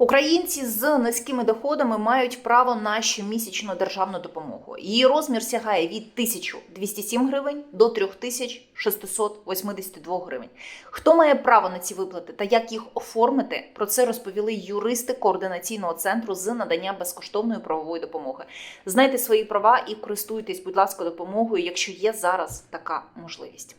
Українці з низькими доходами мають право на щомісячну державну допомогу. Її розмір сягає від 1207 гривень до 3682 гривень. Хто має право на ці виплати та як їх оформити? Про це розповіли юристи координаційного центру з надання безкоштовної правової допомоги. Знайте свої права і користуйтесь, будь ласка, допомогою, якщо є зараз така можливість.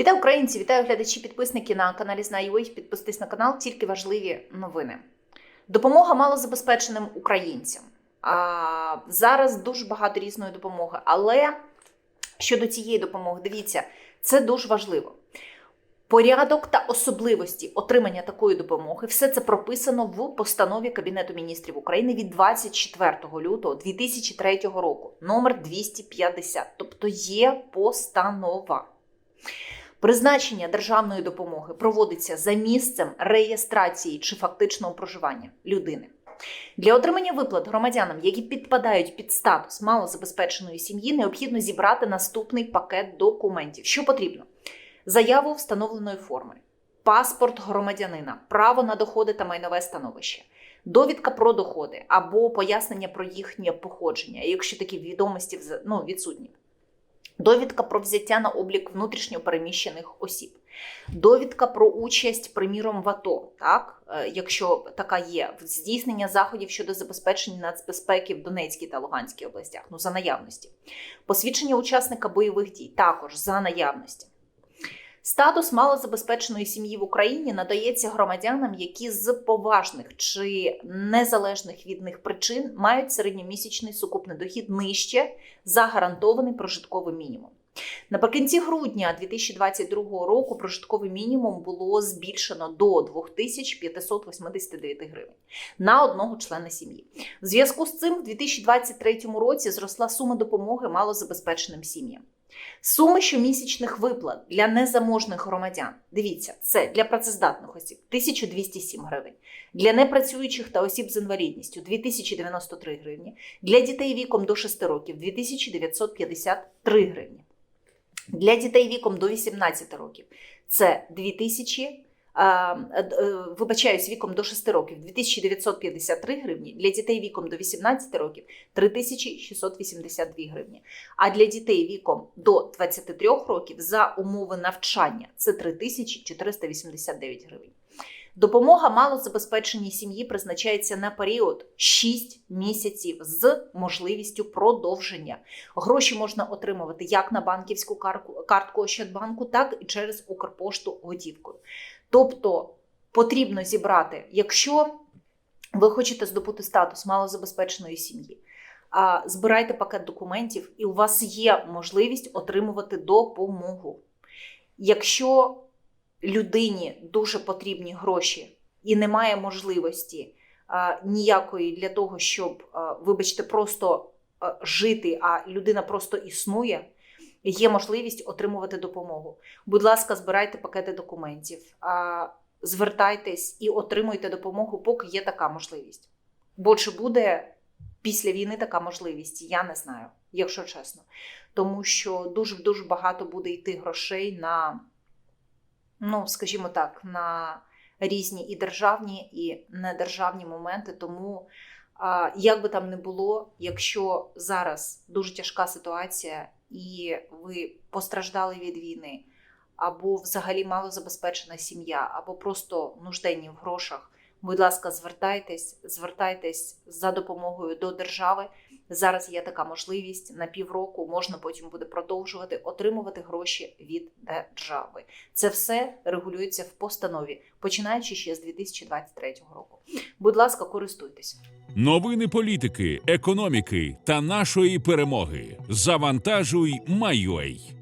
Вітаю українці, вітаю глядачі, підписники на каналі Знаю.ua. Підписуйтесь на канал, тільки важливі новини. Допомога малозабезпеченим українцям. А, зараз дуже багато різної допомоги, але щодо цієї допомоги, дивіться, це дуже важливо. Порядок та особливості отримання такої допомоги все це прописано в постанові Кабінету міністрів України від 24 лютого 2003 року, номер 250. Тобто є постанова. Призначення державної допомоги проводиться за місцем реєстрації чи фактичного проживання людини. Для отримання виплат громадянам, які підпадають під статус малозабезпеченої сім'ї, необхідно зібрати наступний пакет документів. Що потрібно? Заяву встановленої форми, паспорт громадянина, право на доходи та майнове становище, довідка про доходи або пояснення про їхнє походження, якщо такі відомості ну, відсутні. Довідка про взяття на облік внутрішньо переміщених осіб, довідка про участь, приміром, в АТО, так, е, якщо така є, здійснення заходів щодо забезпечення нацбезпеки в Донецькій та Луганській областях, ну за наявності, посвідчення учасника бойових дій, також за наявності. Статус малозабезпеченої сім'ї в Україні надається громадянам, які з поважних чи незалежних від них причин мають середньомісячний сукупний дохід нижче за гарантований прожитковий мінімум. Наприкінці грудня 2022 року прожитковий мінімум було збільшено до 2589 гривень на одного члена сім'ї. В зв'язку з цим в 2023 році зросла сума допомоги малозабезпеченим сім'ям. Суми щомісячних виплат для незаможних громадян. Дивіться, це для працездатних осіб 1207 гривень, для непрацюючих та осіб з інвалідністю 2093 гривні, для дітей віком до 6 років 2953 гривні. Для дітей віком до 18 років це 2000 е, е, Вибачаюсь, віком до 6 років 2953 гривні, для дітей віком до 18 років 3682 гривні. А для дітей віком до 23 років за умови навчання це 3489 гривень. Допомога малозабезпеченій сім'ї призначається на період 6 місяців з можливістю продовження. Гроші можна отримувати як на банківську картку, картку Ощадбанку, так і через Укрпошту готівкою. Тобто потрібно зібрати, якщо ви хочете здобути статус малозабезпеченої сім'ї, збирайте пакет документів, і у вас є можливість отримувати допомогу. Якщо людині дуже потрібні гроші і немає можливості ніякої для того, щоб, вибачте, просто жити, а людина просто існує, є можливість отримувати допомогу. Будь ласка, збирайте пакети документів, звертайтесь і отримуйте допомогу, поки є така можливість. Бо чи буде після війни така можливість, я не знаю, якщо чесно. Тому що дуже дуже багато буде йти грошей на, ну, скажімо так, на різні і державні, і недержавні моменти. Тому, як би там не було, якщо зараз дуже тяжка ситуація, і ви постраждали від війни, або взагалі малозабезпечена сім'я, або просто нужденні в грошах. Будь ласка, звертайтесь, звертайтесь за допомогою до держави. Зараз є така можливість на півроку, можна потім буде продовжувати отримувати гроші від держави. Це все регулюється в постанові, починаючи ще з 2023 року. Будь ласка, користуйтесь. Новини політики, економіки та нашої перемоги. Завантажуй Майой.